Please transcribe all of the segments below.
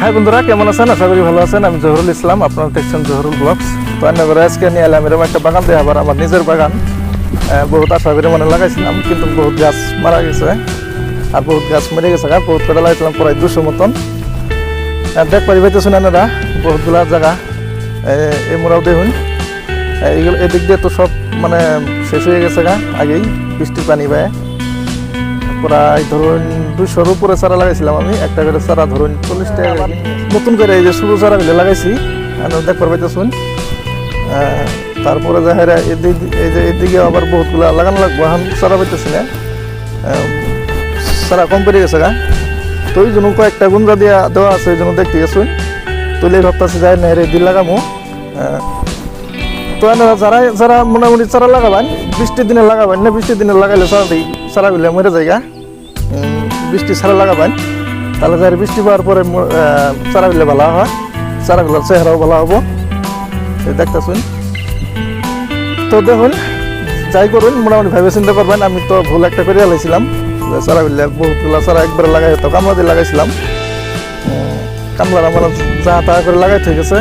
High বন্ধুরা, কেমন আছেন? আশা করি ভালো আছেন। আমি জহরুল ইসলাম, আপনারা দেখছেন জহরুল ব্লগস তো আমি আজকে নিয়ে এলাম এরকম একটা বাগান দিয়ে আবার আমার নিজের বাগান। বহুত আশা করে মানে লাগাইছিলাম, কিন্তু বহুত গাছ মারা গেছে। আর বহুত গাছ মরে গেছে গা, বহুত কটা লাগাইছিলাম প্রায় দুশো মতন। আর দেখ পারি পাইতেছেন এনারা বহুতগুলা জায়গা। এই মোড়াও দেখুন। এইগুলো এদিক দিয়ে তো সব মানে শেষ হয়ে গেছে গা, আগেই বৃষ্টির পানি পায় প্রায় ধরুন দুশোর উপরে চারা লাগাইছিলাম আমি। একটা করে চারা ধরুন চল্লিশ টাকা নতুন করে এই যে শুরু চারা গুলো লাগাইছি। দেখবার পাইতেছুন। তারপরে দেখা এই যে এদিকে আবার বহুতগুলা লাগানো লাগবো। এখন চারা পাইতেছি না। চারা কম পড়ে গেছে গা। তো ওই জন্য কয়েকটা গুন্ডা দিয়া দেওয়া আছে ওই জন্য দেখতে গেছুন। তুলে ভাবতেছি যাই না রে দিন লাগামো। তো যারা যারা মোটামুটি চারা লাগাবেন বৃষ্টির দিনে লাগাবেন না বৃষ্টির দিনে লাগাইলে চারাটি চারাগুলো মরে যায় গা। উম, বৃষ্টি ছাড়া লাগাবেন। তাহলে যার বৃষ্টি পাওয়ার পরে চারাগুলো ভালো হয় চারাগুলোর চেহারাও ভালো হব। দেখতেছুন। তো দেখুন যাই করুন মোটামুটি ভেবে চিন্তা করবেন আমি তো ভুল একটা করে লাইছিলাম চারাগুলো বহুতগুলো চারা একবারে লাগাই হতো কামলা লাগাইছিলাম। কামলারা মানে যা তা করে লাগাই ঠিক আছে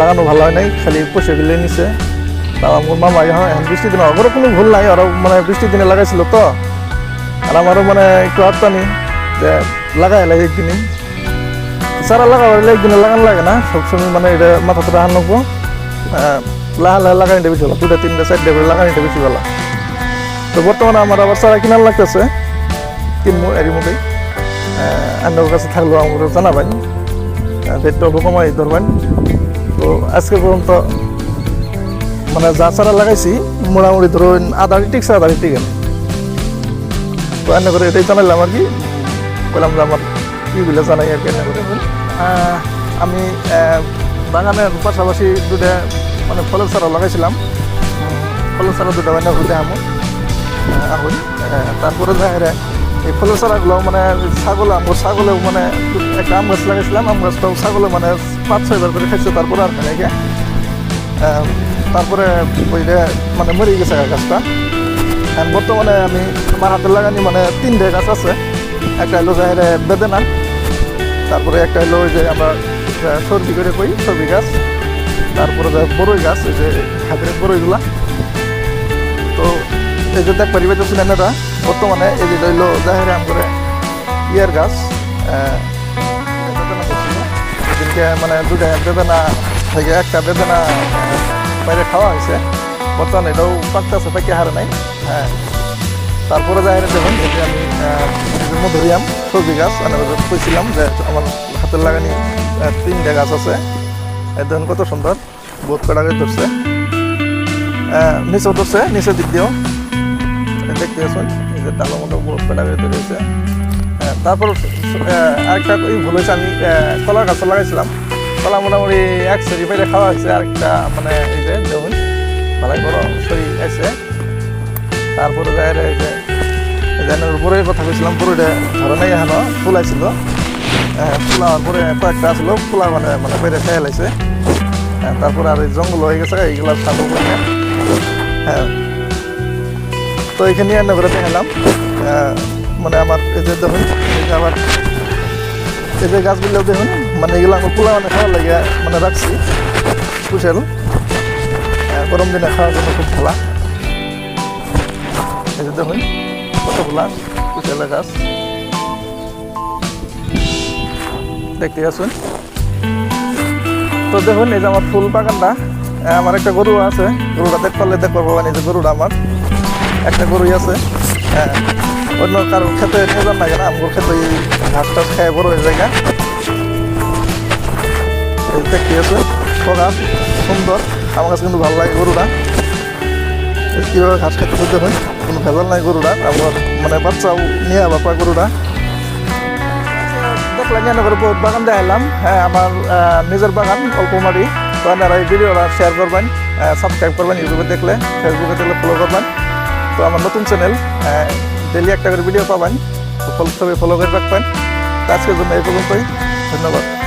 লাগানো ভালো হয় নাই, খালি পয়সা বিলে নিছে তাও আমার মামা হয় এখন বৃষ্টির দিনে ওরও কোনো ভুল নাই ওরা মানে বৃষ্টির দিনে লাগাইছিল তো। আর আমারও মানে একটু আত্মানি, যে লাগাই লাগে একদিনই সারা লাগাবার একদিনে লাগানো লাগে না, সবসময় মানে এটা মাথাতে রাখান লাগবো লাহা লাহা লাগানিটা বেশি ভালো দুটা, তিনটা চারটা করে লাগানিটা বেশি ভালো তো বর্তমানে আমার আবার চারা কিনার লাগতেছে কিনবো এরই মধ্যেই আপনার কাছে থাকলেও আমার জানাবেন রেটটা অল্প কমাই ধরবেন তো আজকে পর্যন্ত মানে যা চারা লাগাইছি, মোটামুটি ধরুন আধা টিকছে, আধা টিকে তো এনে করে এটাই জানাইলাম আর কি। বললাম যে আমার ইগুলো জানাই আর কি এনে করে। আমি বাগানের পাশাপাশি দুটা মানে ফলের চারা লাগাইছিলাম। ফলের চারা দুটা মানে ঘুরতে আমো আহুন তারপরে দেখা এই ফলের চারাগুলো মানে ছাগল আমার ছাগলেও মানে একটা আম গাছ লাগাইছিলাম আম গাছটাও ছাগলে মানে পাঁচ ছয়বার করে খাইছে তারপরে আর খাই তারপরে ওইটা মানে মরে গেছে গাছটা। বর্তমানে আমি আমার হাতে লাগানি মানে তিনটে গাছ আছে। একটা হলো যাহের বেদেনা তারপরে একটা হলো ওই যে আমরা সর্দি করে কই সর্দি গাছ। তারপরে বড়ই গাছ ওই যে হাতের বড়ইগুলা তো, এই যে দেখ পারিবে তো সিনেমাটা বর্তমানে এই যে হইল জাহের আম করে ইয়ার গাছ করছিল। মানে দুটা বেদানা থেকে একটা বেদানা বাইরে খাওয়া হয়েছে। বর্তমানে এটাও পাকতেছে পাকে হারে নাই। হ্যাঁ তারপরে যাই দেখুন যে আমি মধুরিয়াম, সবজি গাছ আমি কইছিলাম যে আমার হাতের লাগানি তিনটা গাছ আছে। দেখুন কত সুন্দর, বহুত কটা করে ধরছে। নিচেও ধরছে, নিচের দিক দিয়েও। দেখতে আসুন মতো বহুত কটা করে ধরেছে আহ, তারপর আরেকটা এই ভুল হয়েছে আমি কলার গাছ লাগাইছিলাম। কলা মোটামুটি এক সেরি পেরে খাওয়া হয়েছে আরেকটা মানে এই যে দেখুন ভালোই বড় সরি আছে। তারপরে যায় রে যে যেন বড়ের কথা কইছিলাম বড়িটা ধরে নাই এখনও ফুলাইছিল ফুলার পরে কয়েকটা আসলো ফুলা মানে মানে বাইরে খেয়ে লাইছে তারপরে আর এই জঙ্গল হয়ে গেছে এইগুলো সাদু হ্যাঁ তো এখানে এনে করে দেখালাম মানে আমার যে দেখুন আমার গাছগুলো দেখুন মানে এগুলো আমার পোলা মানে খাওয়ার লাগে মানে রাখছি। আহ, গরম দিনে খাওয়ার জন্য খুব ভালো যে দেখুন কতগুলা কুশেলের গাছ। দেখতে আসুন তো দেখুন এই যে আমার ফুল বাগানটা আমার একটা গরু আছে গরুটা দেখ পারলে দেখ পারব যে গরুটা আমার। একটা গরুই আছে। হ্যাঁ অন্য কারোর খেতে নিয়ে যান না কেন আমার খেতে এই ঘাস টাস খেয়ে বড় হয়ে যায় গা। এই দেখতে আছে? প্রকাশ সুন্দর। আমার কাছে কিন্তু ভালো লাগে গরুটা। কীভাবে ঘাস খেতে করতে হয়, কোনো ভেজাল নাই গরুটা। আমার মানে বাচ্চাও নিয়ে বাপা গরুটা। দেখলাম এনে করে বহুত বাগান দেখালাম হ্যাঁ আমার নিজের বাগান, অল্প মারি তো আপনারা এই ভিডিওটা শেয়ার করবেন সাবস্ক্রাইব করবেন ইউটিউবে দেখলে ফেসবুকে দেখলে ফলো করবেন। তো আমার নতুন চ্যানেল ডেলি একটা করে ভিডিও পাবেন। ফলো ফলো করে রাখবেন। আজকের জন্য এই পর্যন্তই। ধন্যবাদ।